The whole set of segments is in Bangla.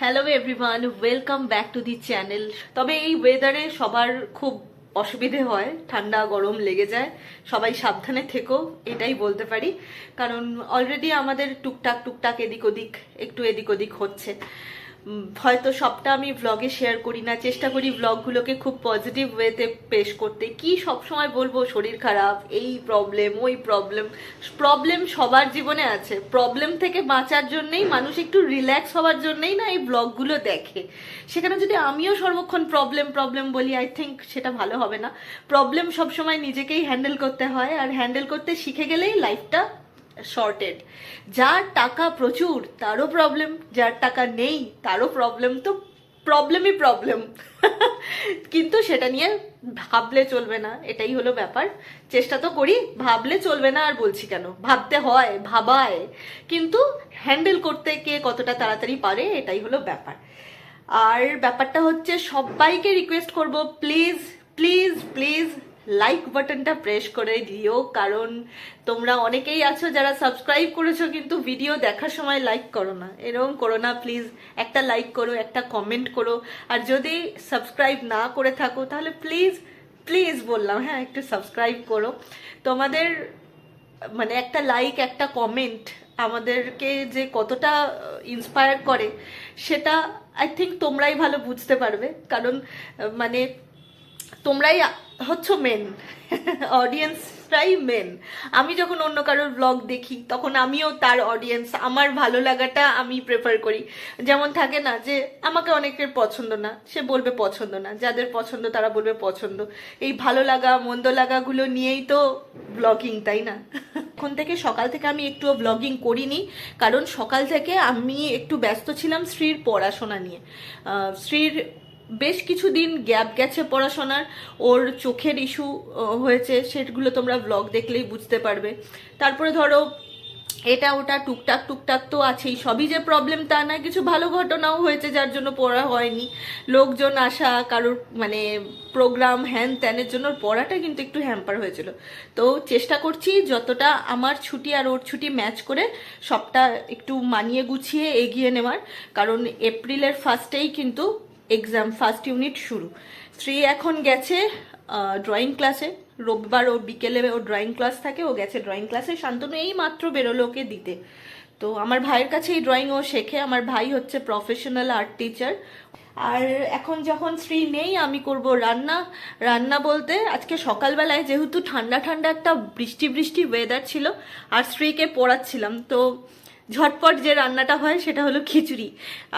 Hello everyone welcome back to the channel তবে এই ওয়েদারে সবার খুব অসুবিধে হয়, ঠান্ডা, গরম লেগে যায়। সবাই সাবধানে থেকো, এটাই বলতে পারি। কারণ অলরেডি আমাদের টুকটাক টুকটাক এদিক ওদিক, একটু এদিক ওদিক হচ্ছে। হয়তো সবটা আমি ব্লগে শেয়ার করি না চেষ্টা করি ব্লগগুলোকে খুব পজিটিভ ওয়েতে পেশ করতে। কি সবসময় বলব শরীর খারাপ এই প্রবলেম ওই প্রবলেম প্রবলেম সবার জীবনে আছে। প্রবলেম থেকে বাঁচার জন্যই মানুষ একটু রিল্যাক্স হওয়ার জন্যই না এই ব্লগগুলো দেখে। সেখানে যদি আমিও সর্বক্ষণ প্রবলেম প্রবলেম বলি আই থিঙ্ক সেটা ভালো হবে না। প্রবলেম সবসময় নিজেকেই হ্যান্ডেল করতে হয় আর হ্যান্ডেল করতে শিখে গেলেই লাইফটা শর্টেড যার টাকা প্রচুর, তারও প্রবলেম যার টাকা নেই, তারও প্রবলেম তো প্রবলেমই প্রবলেম কিন্তু সেটা নিয়ে ভাবলে চলবে না, এটাই হলো ব্যাপার। চেষ্টা তো করি, ভাবলে চলবে না আর বলছি কেন? ভাবতে হয়, ভাবায়। কিন্তু হ্যান্ডেল করতে কে কতটা তাড়াতাড়ি পারে, এটাই হলো ব্যাপার। আর ব্যাপারটা হচ্ছে, সবাইকে রিকোয়েস্ট করব প্লিজ প্লিজ প্লিজ লাইক বাটনটা প্রেস করে দিও, কারণ তোমরা অনেকেই আছো যারা সাবস্ক্রাইব করেছ কিন্তু ভিডিও দেখার সময় লাইক করো না। এরকম করো না প্লিজ একটা লাইক করো, একটা কমেন্ট করো। আর যদি সাবস্ক্রাইব না করে থাকো, তাহলে প্লিজ প্লিজ বললাম হ্যাঁ একটু সাবস্ক্রাইব করো। তোমাদের মানে একটা লাইক একটা কমেন্ট আমাদেরকে যে কতটা ইন্সপায়ার করে, সেটা আই থিঙ্ক তোমরাই ভালো বুঝতে পারবে। কারণ মানে তোমরাই হচ্ছ মেন অডিয়েন্সরাই মেন আমি যখন অন্য কারোর ব্লগ দেখি, তখন আমিও তার অডিয়েন্স আমার ভালো লাগাটা আমি প্রেফার করি। যেমন থাকে না যে, আমাকে অনেকের পছন্দ না, সে বলবে পছন্দ না। যাদের পছন্দ, তারা বলবে পছন্দ। এই ভালো লাগা, মন্দ লাগাগুলো নিয়েই তো ব্লগিং তাই না? এখন থেকে সকাল থেকে আমি একটুও ব্লগিং করিনি, কারণ সকাল থেকে আমি একটু ব্যস্ত ছিলাম স্ত্রীর পড়াশোনা নিয়ে। শ্রীর বেশ কিছুদিন গ্যাপ গেছে পড়াশোনার। ওর চোখের ইস্যু হয়েছে, সেগুলো তোমরা ব্লগ দেখলেই বুঝতে পারবে। তারপরে ধরো, এটা ওটা টুকটাক টুকটাক তো আছেই, সবই যে প্রবলেম তা না কিছু ভালো ঘটনাও হয়েছে যার জন্য পড়া হয়নি। লোকজন আসা, কারোর মানে প্রোগ্রাম হ্যান ত্যানের জন্য পড়াটা কিন্তু একটু হ্যাম্পার হয়েছিল। তো চেষ্টা করছি যতটা আমার ছুটি আর ওর ছুটি ম্যাচ করে সবটা একটু মানিয়ে গুছিয়ে এগিয়ে নেওয়ার। কারণ এপ্রিলের ফার্স্টেই কিন্তু এক্সাম ফার্স্ট ইউনিট শুরু। স্ত্রী এখন গেছে ড্রয়িং ক্লাসে রোববার ও বিকেলে ও ড্রয়িং ক্লাস থাকে, ও গেছে ড্রয়িং ক্লাসে শান্তনু এই মাত্র বেরোলো ওকে দিতে। তো আমার ভাইয়ের কাছে এই ড্রয়িং ও শেখে। আমার ভাই হচ্ছে প্রফেশনাল আর্ট টিচার আর এখন যখন শ্রী নেই, আমি করব রান্না। রান্না বলতে আজকে সকালবেলায় যেহেতু ঠান্ডা ঠান্ডা একটা বৃষ্টি বৃষ্টি ওয়েদার ছিল, আর স্ত্রীকে পড়াচ্ছিলাম। তো ঝটপট যে রান্নাটা হয় সেটা হলো খিচুড়ি।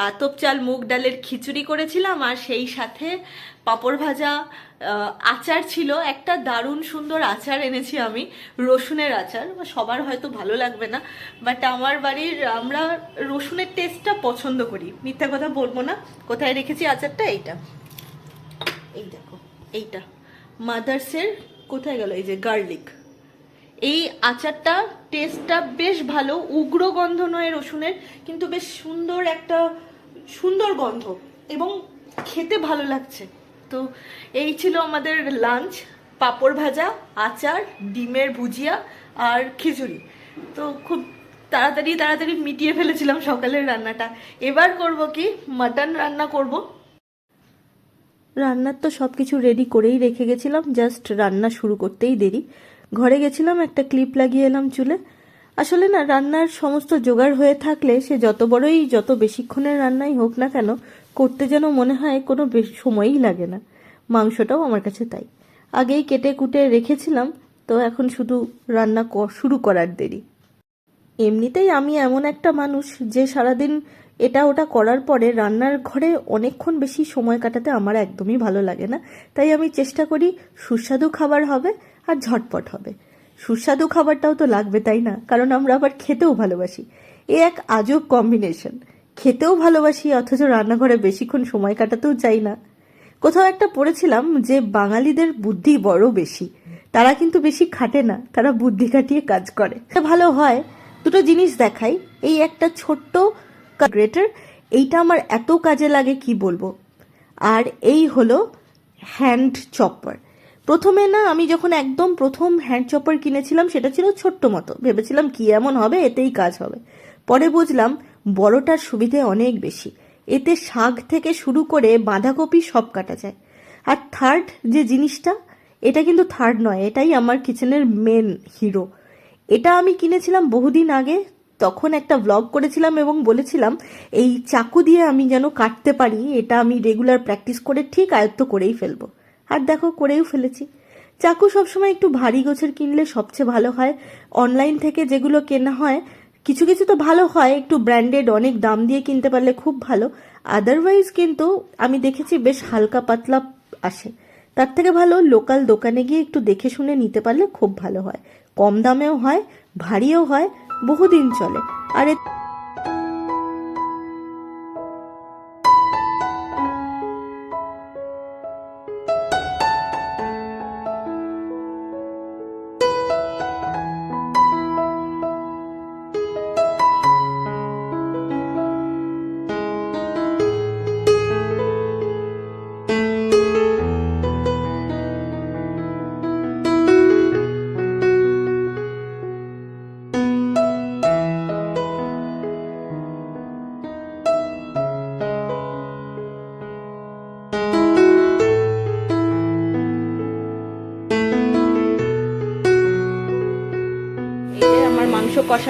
আতপ চাল, মুগ ডালের খিচুড়ি করেছিলাম আর সেই সাথে পাঁপড় ভাজা আচার ছিল। একটা দারুণ সুন্দর আচার এনেছি আমি, রসুনের আচার। সবার হয়তো ভালো লাগবে না বাট আমার বাড়ির, আমরা রসুনের টেস্টটা পছন্দ করি। মিথ্যা কথা বলব না। কোথায় রেখেছি আচারটা? এইটা। এই দেখো, এইটা। মাদার্সের, কোথায় গেল? এই যে গার্লিক এই আচারটা টেস্টটা বেশ ভালো, উগ্র গন্ধ নয় রসুনের, কিন্তু বেশ সুন্দর একটা সুন্দর গন্ধ এবং খেতে ভালো লাগছে। তো এই ছিল আমাদের লাঞ্চ পাঁপড় ভাজা, আচার, ডিমের ভুজিয়া আর খিচুড়ি। তো খুব তাড়াতাড়ি তাড়াতাড়ি মিটিয়ে ফেলেছিলাম সকালের রান্নাটা। এবার করব কি? মাটন রান্না করব। রান্নার তো সব কিছু রেডি করেই রেখে গেছিলাম জাস্ট রান্না শুরু করতেই দেরি। ঘরে গেছিলাম, একটা ক্লিপ লাগিয়ে এলাম চুলে। আসলে না, রান্নার সমস্ত জোগাড় হয়ে থাকলে সে যত বড়ই, যত বেশিক্ষণের রান্নাই হোক না কেন, করতে যেন মনে হয় কোনো সময়ই লাগে না। মাংসটাও আমার কাছে তাই। আগেই কেটে কুটে রেখেছিলাম, তো এখন শুধু রান্না শুরু করার দেরি। এমনিতেই আমি এমন একটা মানুষ যে সারাদিন এটা ওটা করার পরে রান্নার ঘরে অনেকক্ষণ বেশি সময় কাটাতে আমার একদমই ভালো লাগে না। তাই আমি চেষ্টা করি সুস্বাদু খাবার হবে আর ঝটপট হবে। সুস্বাদু খাবারটাও তো লাগবে, তাই না? কারণ আমরা আবার খেতেও ভালোবাসি। এ এক আজব কম্বিনেশন খেতেও ভালোবাসি, অথচ রান্নাঘরে বেশিক্ষণ সময় কাটাতেও চাই না। কোথাও একটা পড়েছিলাম যে বাঙালিদের বুদ্ধি বড় বেশি। তারা কিন্তু বেশি খাটে না, তারা বুদ্ধি খাটিয়ে কাজ করে। ভালো হয়, দুটো জিনিস দেখাই। এই একটা ছোট্ট গ্রেটার এইটা আমার এত কাজে লাগে কি বলব? আর এই হলো হ্যান্ড চপার প্রথমে না, আমি যখন একদম প্রথম হ্যান্ড চপার কিনেছিলাম, সেটা ছিল ছোট্ট মতো। ভেবেছিলাম কি এমন হবে, এতেই কাজ হবে। পরে বুঝলাম, বড়টার সুবিধে অনেক বেশি। এতে শাক থেকে শুরু করে বাঁধাকপি সব কাটা যায়। আর থার্ড যে জিনিসটা, এটা কিন্তু থার্ড নয়, এটাই আমার কিচেনের মেন হিরো এটা আমি কিনেছিলাম বহুদিন আগে তখন একটা ব্লগ করেছিলাম এবং বলেছিলাম, এই চাকু দিয়ে আমি যেন কাটতে পারি, এটা আমি রেগুলার প্র্যাকটিস করে ঠিক আয়ত্ত করেই ফেলব। আর দেখো, করেও ফেলেছি। চাকু সবসময় একটু ভারী গোছের কিনলে সবচেয়ে ভালো হয়। অনলাইন থেকে যেগুলো কেনা হয়, কিছু কিছু তো ভালো হয়, একটু ব্র্যান্ডেড অনেক দাম দিয়ে কিনতে পারলে খুব ভালো। আদারওয়াইজ কিন্তু আমি দেখেছি বেশ হালকা পাতলা আসে। তার থেকে ভালো লোকাল দোকানে গিয়ে একটু দেখে শুনে নিতে পারলে খুব ভালো হয়। কম দামেও হয়, ভারীও হয় বহুদিন চলে। আর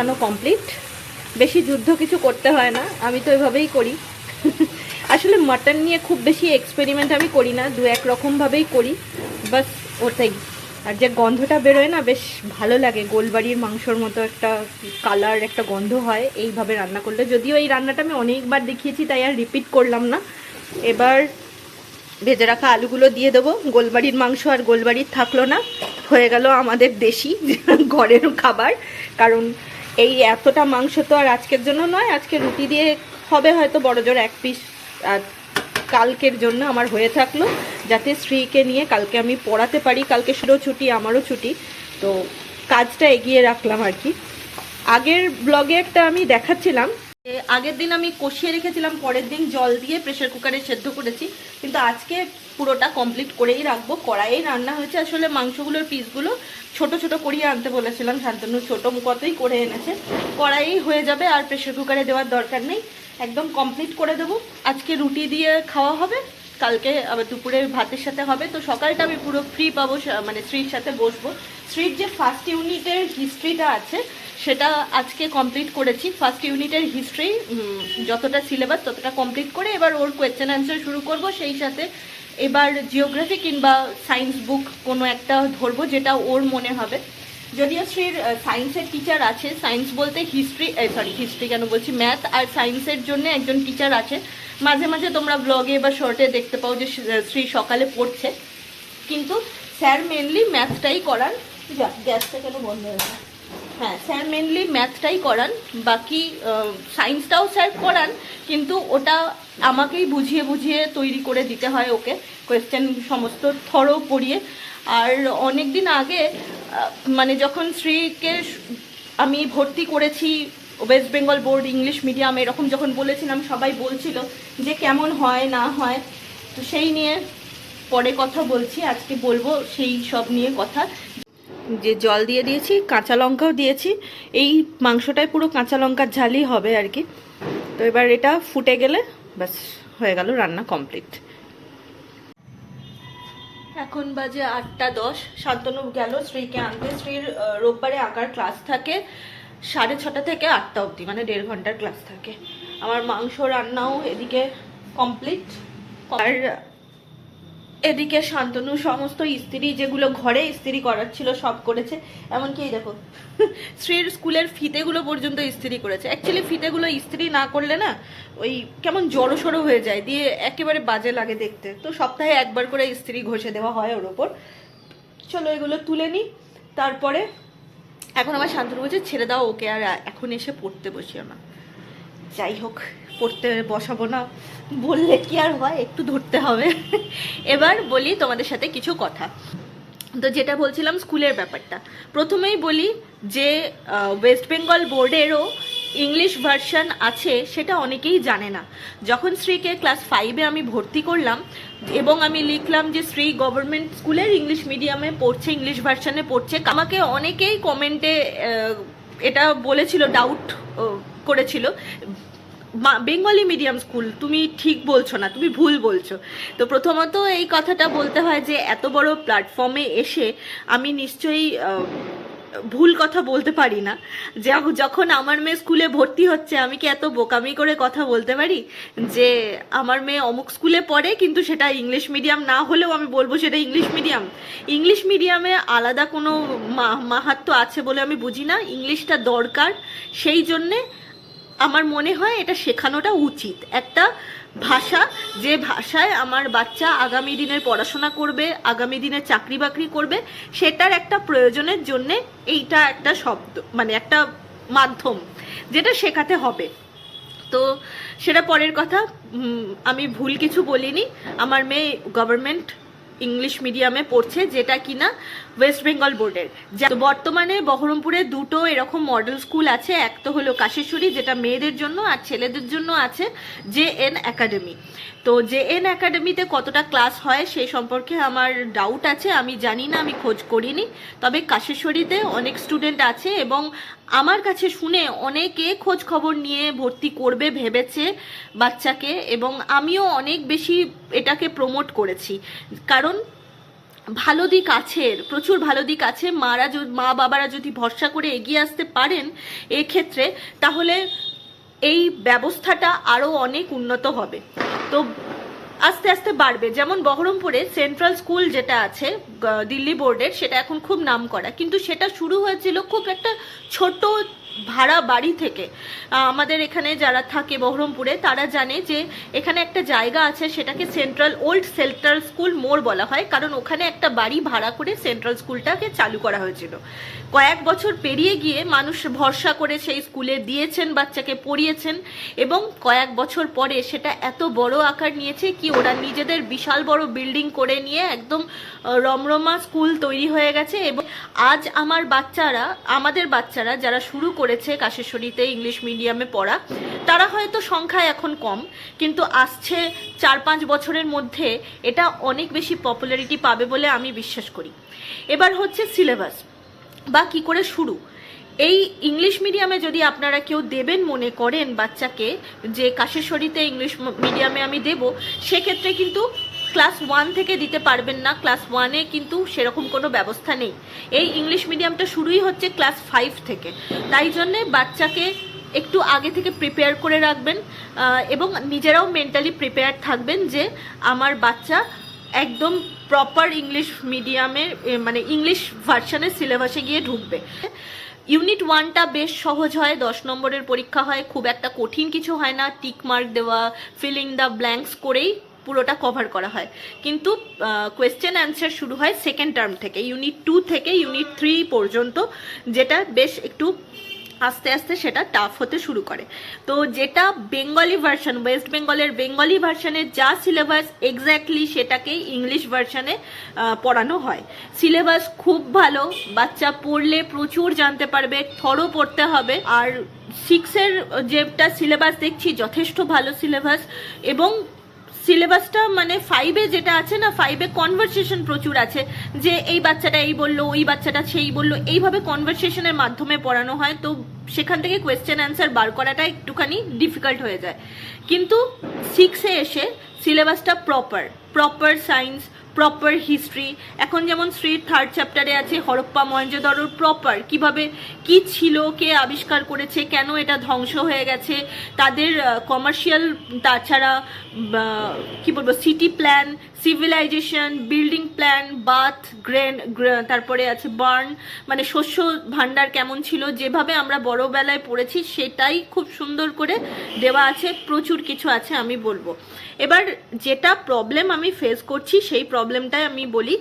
কষানো কমপ্লিট বেশি যুদ্ধ কিছু করতে হয় না, আমি তো এভাবেই করি। আসলে মাটন নিয়ে খুব বেশি এক্সপেরিমেন্ট আমি করি না, দু এক রকমভাবেই করি, বাস ওটাই। আর যে গন্ধটা বেরোয় না, বেশ ভালো লাগে। গোলবাড়ির মাংসর মতো একটা কালার একটা গন্ধ হয়, এইভাবে রান্না করলে। যদিও এই রান্নাটা আমি অনেকবার দেখিয়েছি, তাই আর রিপিট করলাম না। এবার ভেজে রাখা আলুগুলো দিয়ে দেবো। গোলবাড়ির মাংস আর গোলবাড়ির থাকল না। হয়ে গেল আমাদের দেশি ঘরের খাবার। কারণ এই এতটা মাংস তো আর আজকের জন্য নয়, আজকে রুটি দিয়ে হবে হয়তো বড় জোর এক পিস আর কালকের জন্য আমার হয়ে থাকল, যাতে স্ত্রীকে নিয়ে কালকে আমি পড়াতে পারি, কালকে শুধু ছুটি, আমারও ছুটি। তো কাজটা এগিয়ে রাখলাম আর কি। আগের ব্লগে একটা আমি দেখাচ্ছিলাম আগের দিন আমি কষিয়ে রেখেছিলাম, পরের দিন জল দিয়ে প্রেশার কুকারে সেদ্ধ করেছি। কিন্তু আজকে পুরোটা কমপ্লিট করেই রাখব। কড়াইয়ে রান্না হয়েছে। আসলে মাংসগুলোর পিসগুলো ছোট ছোট করিয়ে আনতে বলেছিলাম, শান্তনু ছোট কতই করে এনেছে। কড়াইয়েই হয়ে যাবে, আর প্রেশার কুকারে দেওয়ার দরকার নেই। একদম কমপ্লিট করে দেবো। আজকে রুটি দিয়ে খাওয়া হবে। কালকে আবার দুপুরে ভাতের সাথে হবে। তো সকালটা আমি পুরো ফ্রি পাবো মানে স্ত্রীর সাথে বসবো। স্ত্রীর যে ফার্স্ট ইউনিটের হিস্ট্রিটা আছে সেটা আজকে কমপ্লিট করেছি। ফার্স্ট ইউনিটের হিস্ট্রি যতটা সিলেবাস ততটা কমপ্লিট করে এবার ওর কোয়েশ্চেন অ্যান্সার শুরু করব। সেই সাথে এবার জিওগ্রাফি কিংবা সায়েন্স বুক কোনো একটা ধরবো যেটা ওর মনে হবে। যদিও শ্রীর সায়েন্সের টিচার আছে। সায়েন্স বলতে হিস্ট্রি সরি হিস্ট্রি কেন বলছি? ম্যাথ আর সায়েন্সের জন্য একজন টিচার আছে। মাঝে মাঝে তোমরা ব্লগে বা শর্টে দেখতে পাও যে শ্রী- সকালে পড়ছে। কিন্তু স্যার মেনলি ম্যাথটাই করার। গ্যাসটা কেন বন্ধ হয়ে গেল? হ্যাঁ স্যার মেনলি ম্যাথটাই করান, বাকি সায়েন্সটাও স্যার করান, কিন্তু ওটা আমাকেই বুঝিয়ে বুঝিয়ে তৈরি করে দিতে হয় ওকে কোয়েশ্চেন সমস্ত থরো পড়িয়ে। আর অনেক দিন আগে মানে যখন শ্রীকে আমি ভর্তি করেছি West Bengal board English medium এরকম যখন বলেছিলাম, সবাই বলছিল যে কেমন হয়, না হয়, তো সেই নিয়ে পরে কথা বলছি, আজকে বলব সেই সব নিয়ে কথা। যে জল দিয়ে দিয়েছি, কাঁচা লঙ্কাও দিয়েছি। এই মাংসটায় পুরো কাঁচা লঙ্কার ঝালই হবে আর কি। তো এবার এটা ফুটে গেলে ব্যাস, হয়ে গেল রান্না কমপ্লিট। এখন বাজে আটটা দশ। শান্তনু গেল স্ত্রীকে আনতে। স্ত্রীর রোববারে আঁকার ক্লাস থাকে সাড়ে ছটা থেকে আটটা অবধি মানে দেড় ঘণ্টার ক্লাস থাকে। আমার মাংস রান্নাও এদিকে কমপ্লিট। আর এদিকে শান্তনু সমস্ত ইস্ত্রি যেগুলো ঘরে ইস্ত্রি করার ছিল সব করেছে। এমনকি দেখো শ্রীর স্কুলের ফিতেগুলো পর্যন্ত ইস্ত্রি করেছে। অ্যাকচুয়ালি ফিতেগুলো ইস্ত্রি না করলে না ওই কেমন জড়ো সড়ো হয়ে যায়, দিয়ে একেবারে বাজে লাগে দেখতে। তো সপ্তাহে একবার করে ইস্ত্রি ঘষে দেওয়া হয় ওর ওপর। চলো এগুলো তুলে নিই। তারপরে এখন আমার শান্তনু বলছে, ছেড়ে দাও ওকে, আর এখন এসে পড়তে বসিও না। যাই হোক, পড়তে বসাবো না। বললে কি আর হয়, একটু ধরতে হবে। এবার বলি তোমাদের সাথে কিছু কথা। তো যেটা বলছিলাম স্কুলের ব্যাপারটা। প্রথমেই বলি যে ওয়েস্ট বেঙ্গল বোর্ডেরও ইংলিশ ভার্সন আছে, সেটা অনেকেই জানে না। যখন শ্রীকে ক্লাস ফাইভে আমি ভর্তি করলাম এবং আমি লিখলাম যে, শ্রী গভর্নমেন্ট স্কুলের ইংলিশ মিডিয়ামে পড়ছে ইংলিশ ভার্সনে পড়ছে। আমাকে অনেকেই কমেন্টে এটা বলেছিল ডাউট করেছিল। বেঙ্গলি মিডিয়াম স্কুল, তুমি ঠিক বলছো না, তুমি ভুল বলছো। তো প্রথমত এই কথাটা বলতে হয় যে, এত বড় প্ল্যাটফর্মে এসে আমি নিশ্চয়ই ভুল কথা বলতে পারি না। যে যখন আমার মেয়ে স্কুলে ভর্তি হচ্ছে, আমি কি এত বোকামি করে কথা বলতে পারি? যে, আমার মেয়ে অমুক স্কুলে পড়ে, কিন্তু সেটা ইংলিশ মিডিয়াম, না হলেও আমি বলব সেটা ইংলিশ মিডিয়াম। ইংলিশ মিডিয়ামে আলাদা কোনো মা- মাহাত্ম্য আছে বলে আমি বুঝি না। ইংলিশটা দরকার, সেই জন্যে আমার মনে হয় এটা শেখানোটা উচিত। একটা ভাষা, যে ভাষায় আমার বাচ্চা আগামী দিনের পড়াশোনা করবে, আগামী দিনে চাকরি বাকরি করবে, সেটার একটা প্রয়োজনের জন্যে এইটা একটা শব্দ মানে একটা মাধ্যম যেটা শেখাতে হবে। তো সেটা পরের কথা আমি ভুল কিছু বলিনি। আমার মেয়ে গভর্নমেন্ট ইংলিশ মিডিয়ামে পড়ছে, যেটা কিনা ওয়েস্ট বেঙ্গল বোর্ডের তো বর্তমানে বহরমপুরে দুটো এরকম মডেল স্কুল আছে। এক তো হলো কাশেশ্বরী, যেটা মেয়েদের জন্য আর ছেলেদের জন্য আছে জে এন একাডেমি তো জে এন একাডেমিতে কতটা ক্লাস হয় সেই সম্পর্কে আমার ডাউট আছে। আমি জানি না, আমি খোঁজ করিনি। তবে কাশেশ্বরীতে অনেক স্টুডেন্ট আছে এবং আমার কাছে শুনে অনেকে খোঁজ খবর নিয়ে ভর্তি করবে ভেবেছে বাচ্চাকে এবং আমিও অনেক বেশি এটাকে প্রমোট করেছি। কারণ ভালো দিক আছে, প্রচুর ভালো দিক আছে। মারা মা বাবারা যদি ভরসা করে এগিয়ে আসতে পারেন এক্ষেত্রে, তাহলে এই ব্যবস্থাটা আরও অনেক উন্নত হবে। তো আস্তে আস্তে বাড়বে। যেমন বহরমপুরে সেন্ট্রাল স্কুল যেটা আছে দিল্লি বোর্ডের, সেটা এখন খুব নাম করা কিন্তু সেটা শুরু হয়েছিল খুব একটা ছোট ভাড়া বাড়ি থেকে। আমাদের এখানে যারা থাকে বহরমপুরে, তারা জানে যে এখানে একটা জায়গা আছে, সেটাকে সেন্ট্রাল ওল্ড সেন্ট্রাল স্কুল মোড় বলা হয়, কারণ ওখানে একটা বাড়ি ভাড়া করে সেন্ট্রাল স্কুলটাকে চালু করা হয়েছিল। কয়েক বছর পেরিয়ে গিয়ে মানুষ ভরসা করে সেই স্কুলে দিয়েছেন, বাচ্চাকে পড়িয়েছেন, এবং কয়েক বছর পরে সেটা এত বড় আকার নিয়েছে কি ওরা নিজেদের বিশাল বড় বিল্ডিং করে নিয়ে একদম রমরমা স্কুল তৈরি হয়ে গেছে, এবং আজ আমার বাচ্চারা, আমাদের বাচ্চারা যারা শুরু করেছে কাশেশ্বরীতে ইংলিশ মিডিয়ামে পড়া। তারা হয়তো সংখ্যায় এখন কম, কিন্তু আসছে চার পাঁচ বছরের মধ্যে এটা অনেক বেশি পপুলারিটি পাবে বলে আমি বিশ্বাস করি। এবার হচ্ছে সিলেবাস বা কি করে শুরু? এই ইংলিশ মিডিয়ামে যদি আপনারা কেউ দেবেন মনে করেন বাচ্চাকে, যে কাশেশ্বরীতে ইংলিশ মিডিয়ামে আমি দেব, সেক্ষেত্রে কিন্তু ক্লাস ওয়ান থেকে দিতে পারবেন না। ক্লাস ওয়ানে কিন্তু সেরকম কোনো ব্যবস্থা নেই। এই ইংলিশ মিডিয়ামটা শুরুই হচ্ছে ক্লাস ফাইভ থেকে। তাই জন্যে বাচ্চাকে একটু আগে থেকে প্রিপেয়ার করে রাখবেন এবং নিজেরাও মেন্টালি প্রিপেয়ার থাকবেন যে আমার বাচ্চা একদম প্রপার ইংলিশ মিডিয়ামের মানে ইংলিশ ভার্সনের সিলেবাসে গিয়ে ঢুকবে। ইউনিট ওয়ানটা বেশ সহজ হয়, দশ নম্বরের পরীক্ষা হয়, খুব একটা কঠিন কিছু হয় না। টিক মার্ক দেওয়া, ফিলিং দ্য ব্ল্যাঙ্কস করেই পুরোটা কভার করা হয়। কিন্তু কোয়েশ্চেন অ্যান্সার শুরু হয় সেকেন্ড টার্ম থেকে ইউনিট টু থেকে ইউনিট থ্রি পর্যন্ত, যেটা বেশ একটু আস্তে আস্তে সেটা টাফ হতে শুরু করে। তো যেটা বেঙ্গলি ভার্সন ওয়েস্ট বেঙ্গলের বেঙ্গলি ভার্সনের যা সিলেবাস এক্স্যাক্টলি সেটাকেই ইংলিশ ভার্সনে পড়ানো হয়। সিলেবাস খুব ভালো, বাচ্চা পড়লে প্রচুর জানতে পারবে থরো পড়তে হবে। আর সিক্সের যেটা সিলেবাস দেখছি, যথেষ্ট ভালো সিলেবাস এবং সিলেবাসটা মানে ফাইভে যেটা আছে না ফাইভে কনভারসেশন প্রচুর আছে। যে এই বাচ্চাটা এই বলল, ওই বাচ্চাটা সেই বলল, এইভাবে কনভারসেশনের মাধ্যমে পড়ানো হয়। তো সেখান থেকে কোয়েশ্চেন অ্যান্সার বার করাটা একটুখানি ডিফিকাল্ট হয়ে যায়। কিন্তু সিক্সে এসে সিলেবাসটা proper proper science proper history এখন যেমন স্ট্রিট থার্ড চ্যাপ্টারে আছে, হরপ্পা মহেঞ্জোদড়োর প্রপার কীভাবে, কি ছিল, কে আবিষ্কার করেছে, কেন এটা ধ্বংস হয়ে গেছে, তাদের কমার্শিয়াল তাছাড়া কি বলব city plan civilization building plan bath grain তারপরে আছে বার্ন মানে শস্য ভাণ্ডার কেমন ছিল, যেভাবে আমরা বড়বেলায় পড়েছি, সেটাই খুব সুন্দর করে দেওয়া আছে, প্রচুর কিছু আছে আমি বলব। এবার যেটা প্রবলেম আমি ফেস করছি, সেই প্রবলেমটাই আমি বলি।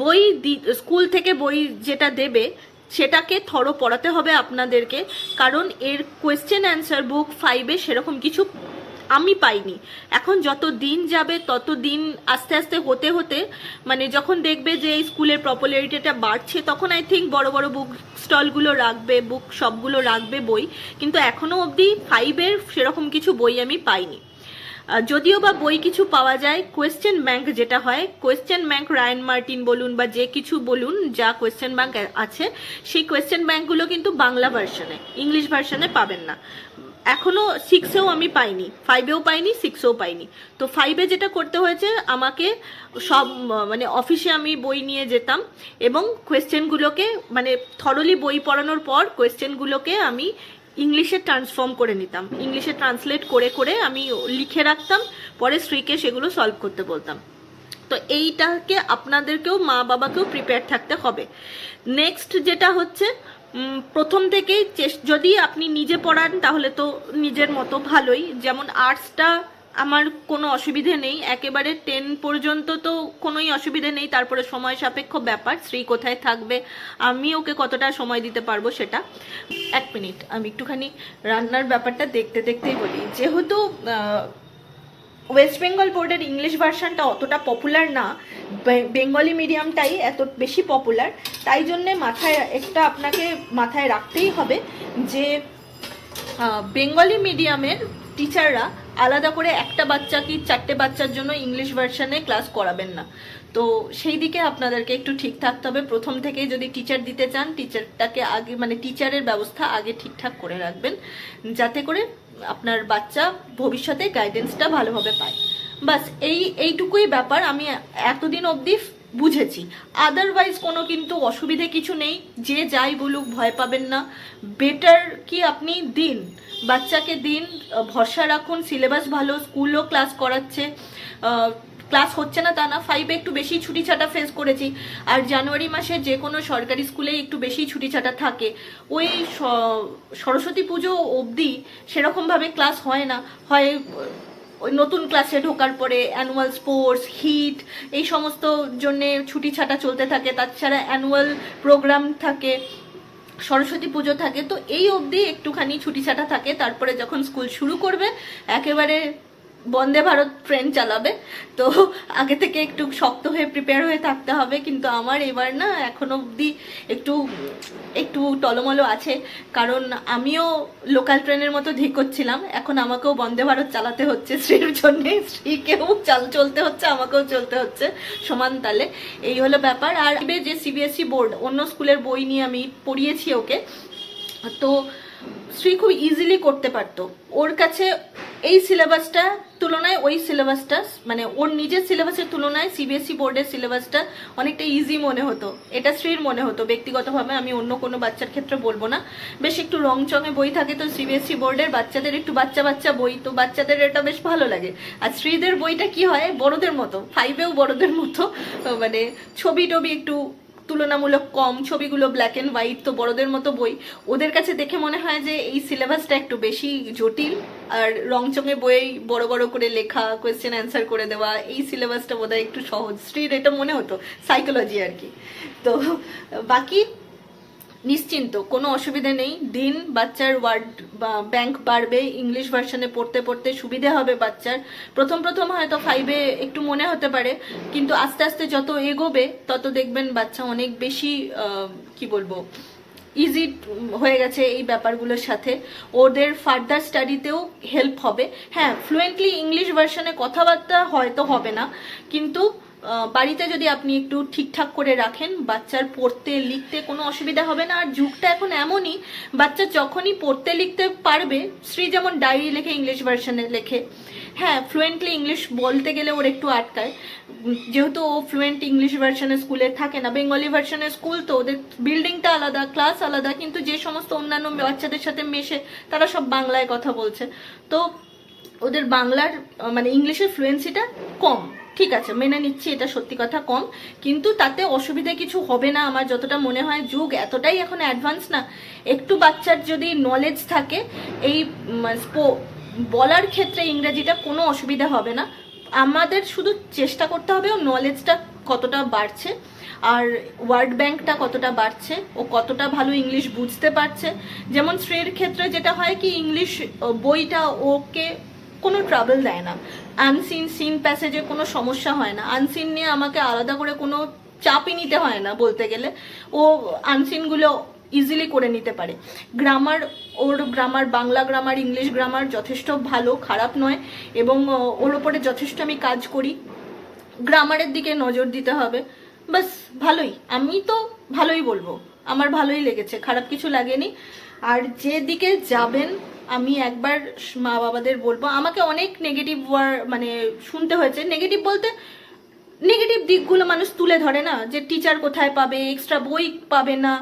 বই স্কুল থেকে বই যেটা দেবে, সেটাকে থরো পড়াতে হবে আপনাদেরকে। কারণ এর কোয়েশ্চেন অ্যান্সার বুক ফাইভে সেরকম কিছু আমি পাইনি। এখন যত দিন যাবে, তত দিন আস্তে আস্তে হতে হতে মানে যখন দেখবে যে এই স্কুলের পপুলারিটিটা বাড়ছে, তখন আই থিঙ্ক বড় বড় বুক স্টলগুলো রাখবে বুক সবগুলো রাখবে বই। কিন্তু এখনও অবধি ফাইভের সেরকম কিছু বই আমি পাইনি। যদিও বা বই কিছু পাওয়া যায় কোয়েশ্চেন ব্যাংক যেটা হয় কোয়েশ্চেন ব্যাংক রায়ন মার্টিন বলুন বা যে কিছু বলুন, যা কোয়েশ্চেন ব্যাংক আছে, সেই কোয়েশ্চেন ব্যাংকগুলো কিন্তু বাংলা ভার্সনে ইংলিশ ভার্সনে পাবেন না। এখনও সিক্সেও আমি পাইনি ফাইভেও পাইনি সিক্সেও পাইনি। তো ফাইভে যেটা করতে হয়েছে, আমাকে সব মানে অফিসে আমি বই নিয়ে যেতাম এবং কোয়েশ্চেনগুলোকে মানে থরলি বই পড়ানোর পর কোয়েশ্চেনগুলোকে আমি ইংলিশে ট্রান্সফর্ম করে নিতাম। ইংলিশে ট্রান্সলেট করে করে আমি লিখে রাখতাম, পরে স্ত্রীকে সেগুলো সলভ করতে বলতাম। তো এইটাকে আপনাদেরকেও, মা বাবাকেও প্রিপেয়ার থাকতে হবে। নেক্সট যেটা হচ্ছে প্রথম থেকেই যদি আপনি নিজে পড়ান, তাহলে তো নিজের মতো ভালোই। যেমন আর্টসটা আমার কোনো অসুবিধে নেই। একেবারে টেন পর্যন্ত তো কোনোই অসুবিধে নেই। তারপরে সময় সাপেক্ষ ব্যাপার শ্রী কোথায় থাকবে, আমি ওকে কতটা সময় দিতে পারব সেটা। এক মিনিট, আমি একটুখানি রান্নার ব্যাপারটা দেখতে দেখতেই বলি। যেহেতু ওয়েস্ট বেঙ্গল বোর্ডের ইংলিশ ভার্সানটা অতটা পপুলার না বেঙ্গলি মিডিয়ামটাই এত বেশি পপুলার তাই জন্যে মাথায় একটা আপনাকে মাথায় রাখতেই হবে যে বেঙ্গলি মিডিয়ামের টিচাররা আলাদা করে একটা বাচ্চা কি চারটে বাচ্চার জন্য ইংলিশ ভার্সানে ক্লাস করাবেন না। তো সেই দিকে আপনাদেরকে একটু ঠিক থাকতে হবে। প্রথম থেকেই যদি টিচার দিতে চান টিচারটাকে আগে মানে টিচারের ব্যবস্থা আগে ঠিকঠাক করে রাখবেন, যাতে করে আপনার বাচ্চা ভবিষ্যতে গাইডেন্সটা ভালোভাবে পায়। বাস, এই, এইটুকুই ব্যাপার। আমি এতদিন অবধি বুঝেছি। আদারওয়াইজ কোনো কিন্তু অসুবিধে কিছু নেই। যে যাই বলুক, ভয় পাবেন না। বেটার কি আপনি দিন, বাচ্চাকে দিন ভরসা রাখুন। সিলেবাস ভালো, স্কুলও ক্লাস করাচ্ছে। ক্লাস হচ্ছে না তা না ফাইভে একটু বেশি ছুটি ছাটা ফেস করেছি। আর জানুয়ারি মাসে যে কোনো সরকারি স্কুলে একটু বেশি ছুটি ছাটা থাকে। ওই সরস্বতী পুজো অবধি সেরকমভাবে ক্লাস হয় না। হয় ওই নতুন ক্লাসে ঢোকার পরে অ্যানুয়াল স্পোর্টস হিট এই সমস্ত জন্যে ছুটি ছাটা চলতে থাকে। তাছাড়া অ্যানুয়াল প্রোগ্রাম থাকে, সরস্বতী পুজো থাকে। তো এই অবধি একটুখানি ছুটি ছাটা থাকে। তারপরে যখন স্কুল শুরু করবে, একেবারে বন্দে ভারত ট্রেন চালাবে। তো আগে থেকে একটু শক্ত হয়ে প্রিপেয়ার হয়ে থাকতে হবে, কিন্তু আমার এবার না এখন অবধি একটু একটু টলমলো আছে। কারণ আমিও লোকাল ট্রেনের মতো ধিকচ্ছিলাম এখন আমাকেও বন্দে ভারত চালাতে হচ্ছে শ্রীর জন্যে। শ্রীকেও চাল চলতে হচ্ছে, আমাকেও চলতে হচ্ছে সমান তালে। এই হলো ব্যাপার। আর যে সিবিএসই বোর্ড অন্য স্কুলের বই নিয়ে আমি পড়িয়েছি ওকে। তো শ্রী খুব ইজিলি করতে পারতো। ওর কাছে এই সিলেবাসটা তুলনায় ওই সিলেবাসটা মানে ওর নিজের সিলেবাসের তুলনায় সিবিএসই বোর্ডের সিলেবাসটা অনেকটা ইজি মনে হতো। এটা শ্রীর মনে হতো। ব্যক্তিগতভাবে আমি অন্য কোনো বাচ্চার ক্ষেত্রে বলব না। বেশ একটু রং চঙে বই থাকে তো সিবিএসই বোর্ডের বাচ্চাদের একটু বাচ্চা বাচ্চা বই, তো বাচ্চাদের এটা বেশ ভালো লাগে। আর শ্রীদের বইটা কি হয়? বড়দের মতো। ফাইভেও বড়দের মতো। মানে ছবি টবি একটু তুলনামূলক কম, ছবিগুলো ব্ল্যাক অ্যান্ড হোয়াইট তো বড়দের মতো বই। ওদের কাছে দেখে মনে হয় যে এই সিলেবাসটা একটু বেশি জটিল, আর রংচঙে বই বড় বড় করে লেখা কোয়েশ্চেন অ্যান্সার করে দেওয়া, এই সিলেবাসটা বোধহয় একটু সহজ। স্ট্রিট এটা মনে হতো সাইকোলজি আর কি। তো বাকি নিশ্চিন্ত, কোনো অসুবিধে নেই। দিন, বাচ্চার ওয়ার্ড বা ব্যাংক বাড়বে ইংলিশ ভার্সনে পড়তে পড়তে সুবিধে হবে বাচ্চার। প্রথম প্রথম হয়তো ফাইভে একটু মনে হতে পারে, কিন্তু আস্তে আস্তে যত এগোবে, তত দেখবেন বাচ্চা অনেক বেশি কি বলব ইজি হয়ে গেছে এই ব্যাপারগুলোর সাথে। ওদের ফার্দার স্টাডিতেও হেল্প হবে। হ্যাঁ ফ্লুয়েন্টলি ইংলিশ ভার্সনে কথাবার্তা হয়তো হবে না, কিন্তু বাড়িতে যদি আপনি একটু ঠিকঠাক করে রাখেন, বাচ্চার পড়তে লিখতে কোনো অসুবিধা হবে না। আর যুগটা এখন এমনই, বাচ্চা যখনই পড়তে লিখতে পারবে শ্রী যেমন ডায়েরি লেখে ইংলিশ ভার্সনে লেখে। হ্যাঁ ফ্লুয়েন্টলি ইংলিশ বলতে গেলে ওর একটু আটকায়। যেহেতু ও ফ্লুয়েন্ট ইংলিশ ভার্সনের স্কুলে থাকে না বেঙ্গলি ভার্সনের স্কুল তো ওদের বিল্ডিংটা আলাদা ক্লাস আলাদা, কিন্তু যে সমস্ত অন্যান্য বাচ্চাদের সাথে মেশে, তারা সব বাংলায় কথা বলছে। তো ওদের বাংলার মানে ইংলিশের ফ্লুয়েন্সিটা কম। ঠিক আছে, মেনে নিচ্ছি, এটা সত্যি কথা কম। কিন্তু তাতে অসুবিধা কিছু হবে না, আমার যতটা মনে হয়। যুগ এতটাই এখন অ্যাডভান্স না, একটু বাচ্চার যদি নলেজ থাকে, এই বলার ক্ষেত্রে ইংরেজিটা কোনো অসুবিধা হবে না। আমাদের শুধু চেষ্টা করতে হবে ও নলেজটা কতটা বাড়ছে, আর ওয়ার্ড ব্যাংকটা কতটা বাড়ছে, ও কতটা ভালো ইংলিশ বুঝতে পারছে। যেমন শ্রের ক্ষেত্রে যেটা হয় কি ইংলিশ বইটা ওকে কোনো ট্রাবল দেয় না। আনসিন সিন প্যাসেজে কোনো সমস্যা হয় না। আনসিন নিয়ে আমাকে আলাদা করে কোনো চাপই নিতে হয় না বলতে গেলে। ও আনসিনগুলো ইজিলি করে নিতে পারে। গ্রামার ওর grammar Bangla grammar English grammar যথেষ্ট ভালো, খারাপ নয় এবং ওর ওপরে যথেষ্ট আমি কাজ করি। গ্রামারের দিকে নজর দিতে হবে। বাস ভালোই। আমি তো ভালোই বলব। আমার ভালোই লেগেছে। খারাপ কিছু লাগেনি। আর যেদিকে যাবেন আমি একবার মা বাবাদের বলব, আমাকে অনেক নেগেটিভ মানে শুনতে হয়েছে। নেগেটিভ বলতে নেগেটিভ দিকগুলো মানুষ তুলে ধরে না, যে টিচার কোথায় পাবে এক্সট্রা বই পাবে না।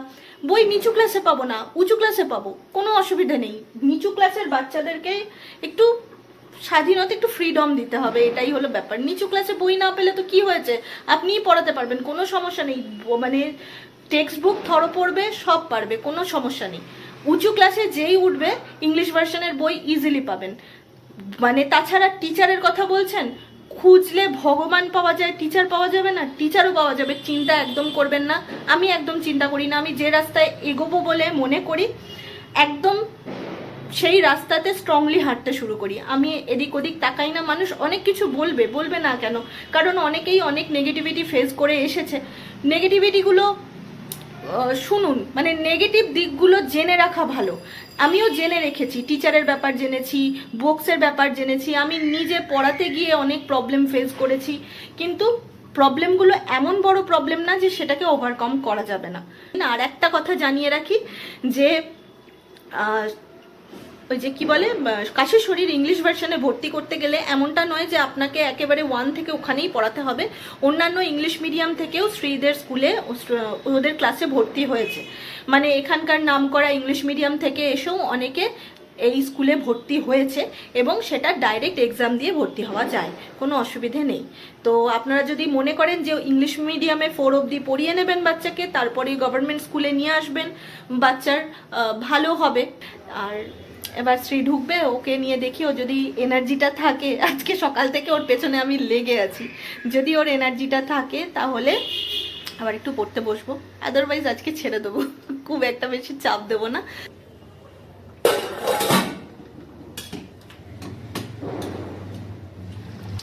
বই নিচু ক্লাসে পাবো না, উঁচু ক্লাসে পাবো, কোনো অসুবিধা নেই। নিচু ক্লাসের বাচ্চাদেরকে একটু স্বাধীনতা, একটু ফ্রিডম দিতে হবে, এটাই হলো ব্যাপার। নিচু ক্লাসে বই না পেলে তো কি হয়েছে? আপনিই পড়াতে পারবেন, কোনো সমস্যা নেই। মানে টেক্সট বুক থরো পড়বে, সব পারবে, কোনো সমস্যা নেই। উঁচু ক্লাসে যেই উঠবে ইংলিশ ভার্সনের বই ইজিলি পাবেন। মানে তাছাড়া টিচারের কথা বলছেন, খুঁজলে ভগবান পাওয়া যায় টিচার পাওয়া যাবে না টিচারও পাওয়া যাবে। চিন্তা একদম করবেন না, আমি একদম চিন্তা করি না, আমি যে রাস্তায় এগোবো বলে মনে করি, একদম সেই রাস্তাতে স্ট্রংলি হাঁটতে শুরু করি। আমি এদিক ওদিক তাকাই না, মানুষ অনেক কিছু বলবে বলবে না কেন? কারণ অনেকেই অনেক নেগেটিভিটি ফেস করে এসেছে। নেগেটিভিটিগুলো শুনুন মানে নেগেটিভ দিকগুলো জেনে রাখা ভালো। আমিও জেনে রেখেছি টিচারের ব্যাপার জেনেছি বুকসের ব্যাপার জেনেছি, আমি নিজে পড়াতে গিয়ে অনেক প্রবলেম ফেস করেছি, কিন্তু প্রবলেমগুলো এমন বড় প্রবলেম না যে সেটাকে ওভারকাম করা যাবে না। আর একটা কথা জানিয়ে রাখি যে ওই যে কি বলে কাশি শরীর ইংলিশ ভার্সনে ভর্তি করতে গেলে এমনটা নয় যে আপনাকে একেবারে ওয়ান থেকে ওখানেই পড়াতে হবে। অন্যান্য ইংলিশ মিডিয়াম থেকেও শ্রীদের স্কুলে ওদের ক্লাসে ভর্তি হয়েছে। মানে এখানকার নামকরা ইংলিশ মিডিয়াম থেকে এসেও অনেকে এই স্কুলে ভর্তি হয়েছে এবং সেটা ডাইরেক্ট এক্সাম দিয়ে ভর্তি হওয়া যায়। কোনো অসুবিধে নেই। তো আপনারা যদি মনে করেন যে ইংলিশ মিডিয়ামে ফোর অবধি পড়িয়ে নেবেন বাচ্চাকে তারপরে গভর্নমেন্ট স্কুলে নিয়ে আসবেন। বাচ্চার ভালো হবে। আর এবার শ্রী ঢুকবে, ওকে নিয়ে দেখি ও যদি এনার্জিটা থাকে, আজকে সকাল থেকে ওর পেছনে আমি লেগে আছি। যদি ওর এনার্জিটা থাকে, তাহলে আবার একটু পড়তে বসবো। আদারওয়াইজ আজকে ছেড়ে দেবো। খুব একটা বেশি চাপ দেবো না।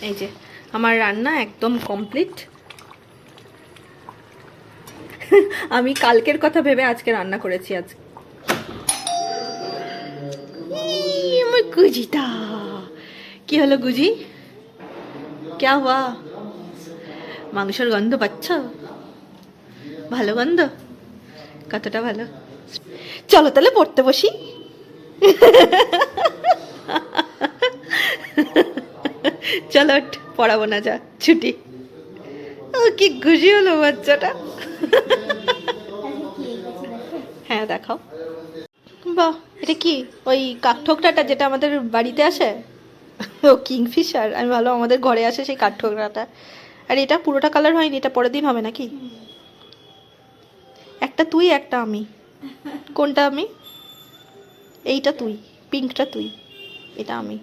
এই যে, আমার রান্না একদম কমপ্লিট আমি কালকের কথা ভেবে আজকে রান্না করেছি আজ গুজিটা কি হলো গুজি ক্যা হুয়া মাংসের গন্ধ পাচ্ছ ভালো গন্ধ কতটা ভালো চলো তাহলে পড়তে বসি চলো পড়াবো না যা ছুটি ও কি খুশি হলো বাচ্চাটা হ্যাঁ দেখাও বাহ এটা কি? ওই কাঠঠোকরাটা যেটা আমাদের বাড়িতে আসে? ও কিংফিশার আমি ভালো আমাদের ঘরে আসে সেই কাঠঠোকরাটা। আর এটা পুরোটা কালার হয়নি এটা পরের দিন হবে নাকি? একটা তুই একটা আমি। কোনটা আমি? এইটা তুই পিঙ্কটা তুই এটা আমি।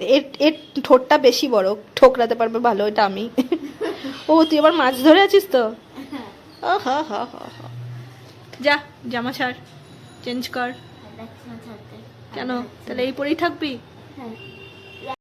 এর এর ঠোঁটটা বেশি বড় ঠোকরাতে পারবে ভালো এটা আমি। ও তুই আবার মাছ ধরে আছিস তো? ও হা হা হা হা। যা জামা ছাড়। চেঞ্জ কর। কেন? তাহলে এই পরেই থাকবি?